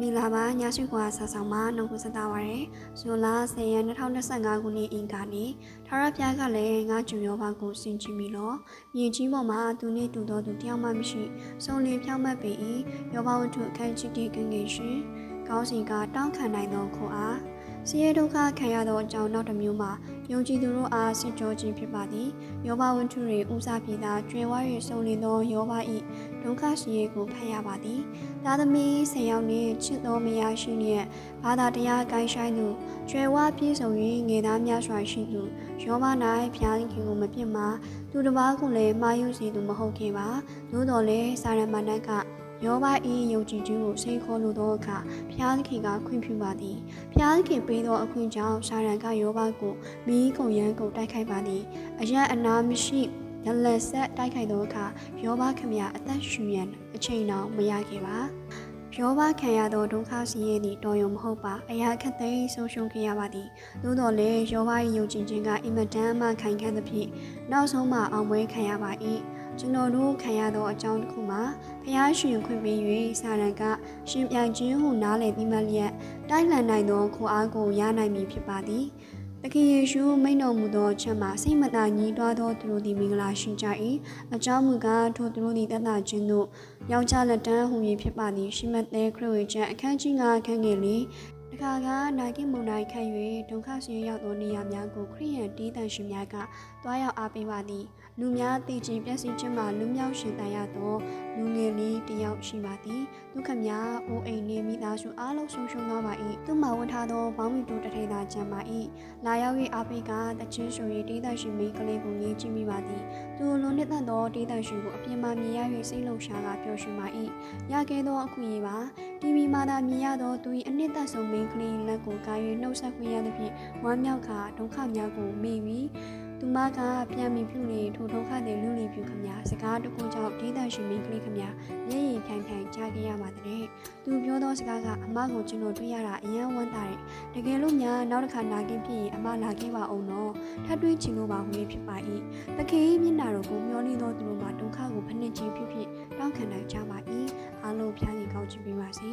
မင်္ဂလာပါညရှိခွာဆာဆောင်မှာနှုတ်ခွန်းဆက်တာပါရယ်ဇွန်လ10ရက်2025ခုနှစ်အင်္ဂါနေ့ထာဝရဘုရားကလည်းငါကျူရောပါကိုစင်ကြည့်ပြီးတော့မြေကြီးပေါ်မှာသူနှင့်တူသောသူတယောက်မှမရှိစုံလင်ဖြောင်းမှတ်ပေ၏ယောဘဝတ္ထုအခန်းချစ်တဲ့ကငယ်ရှင်ကောင်းစီကတောင်းခံနိုင်သောခွန်အားဆင်းရဲဒုက္ခခံရသောအကြောင်းနောက်တစ်မျိုးမှာ ယုံကြည်သူတို့အားစစ်ကြောခြင်းဖြစ်ပါသည်ယောဘဝတ္ထုတွင်ဦးစားပြေသာကျွယ်ဝ၍စုံလင်သောယောဘ၏ဒုက္ခရှိရကိုဖတ်ရပါသည်သားသမီးဆယ်ယောက်နှင့်ချစ်တော်မယားရှိလျက်ဘာသာတရားကိုင်းဆိုင်သူကျွယ်ဝပြည့်စုံ၍ငယ်သားများစွာရှိသူယောဘ၌ဖျားခင်ကိုမပြစ်မှာသူတစ်ပါးကိုလည်းမှားယွင်းစေသူမဟုတ်ခဲ့ပါသို့တော်လည်းစာရမဏတ်က ယောဘ၏ယုံကြည်ခြင်းကိုစိတ်ခေါ်လိုသောအခါဖျားသခင်ကခွင့်ပြုပါသည်ဖျားသခင်ပေးသောအခွင့်ကြောင့်စာရန်ကယောဘကိုမီးကုန်ရန်ကိုတိုက်ခိုက်ပါသည်အရန်အနာမရှိဒလက်ဆက်တိုက်ခိုက်သောအခါယောဘခမရအသက်ရှူရန်အချိန်တောင်မရခဲ့ပါယောဘခံရသောဒုက္ခစီးရဲသည့်တော်ရုံမဟုတ်ပါအရာခက်သိမ်းဆုံးရှုံးခဲ့ရပါသည်သို့တော်လည်းယောဘ၏ယုံကြည်ခြင်းကအင်မတန်မှခိုင်ခန့်သဖြင့်နောက်ဆုံးမှအောင်ပွဲခံရပါ၏ ကျွန်တော်တို့ခံရသောအကြောင်းတစ်ခုမှာဖျားရှင်ခွင့်ပေး၍စာရန်ကရှင်ပြိုင်ခြင်းဟုနားလည်ပြီးမှလျက်တိုက်လှန်နိုင်သောခွန်အားကိုရနိုင်မည်ဖြစ်ပါသည်တခင်ယေရှုမိန့်တော်မူသောချက်မှာစိတ်မသာညီးတွားသောသူတို့သည်မင်္ဂလာရှိကြ၏အကြောင်းမူကားထိုသူတို့သည်တသက်ခြင်းတို့ယောက်ျားလက်တန်းဟူ၍ဖြစ်ပါသည်ရှိမတ်သေးခရစ်ဝင်ချက်အခန်းကြီး9အခန်းငယ်လေး တခါကနာကိမုန်တိုင်းခံ၍ဒုက္ခဆင်းရဲရောက်သောနေရာများကိုခရိယန်တီးတန်ရှင်များကတွားရောက်အားပေးပါသည်လူများတည်ကြည်ပျက်စီးခြင်းမှလူမြောက်ရှင်တန်ရသောလူငယ်လေးတစ်ယောက်ရှိပါသည်ဒုက္ခများအိုးအိမ်နေမိသားစုအားလုံးဆုံးရှုံးသွားပါ၏သူမှဝန်ထားသောဘောင်းမီတိုတထေသာကျမ်းပါ၏လာရောက်၍အားပေးကတချင်းဆို၍တေးတန်ရှင်မိန်းကလေးကိုငြိမ်းကြည့်မိပါသည်သူလွန်နှစ်သက်သောတေးတန်ရှင်ကိုအပြင်မှမြင်ရ၍စိတ်လုံရှားကပျော်ရွှင်ပါ၏ရခဲ့သောအခွင့်အရေးပါတီဗီမှာသာမြင်ရသောသူ၏အနှစ်သက်ဆုံးမိန်းကလေးလက်ကိုကာ၍နှုတ်ဆက်ခွင့်ရသဖြင့်ဝမ်းမြောက်ခါဒုက္ခများကိုမေ့ပြီးသူမကပြန်ပြီးပြုလေထိုဒုက္ခတွေလူလီပြုခမညာစကားတကူကြောင့်ဒေသရှင်မိန်းကလေးခမညာမျက်ရည်ဖြိုင်ဖြိုင်ကြားခဲ့ရပါတဲ့သူပြောသောစကားကအမကိုကျွန်တော်တွေ့ရတာအယံဝမ်းသာတယ်တကယ်လို့များနောက်တစ်ခါလာခင်ဖြစ်ရင်အမလာခဲ့ပါအောင်တော့ထပ်တွေ့ချင်လို့ပါဝင်ဖြစ်ပါ၏တခေမျက်နာတော်ကိုမျောနေသောသူတို့မှာဒုက္ခကိုဖနှက်ခြင်းဖြစ်ဖြစ်တောင်းခံနိုင်ကြပါ၏အားလုံးဖျားရင်ကောင်းချီးပေးပါစေ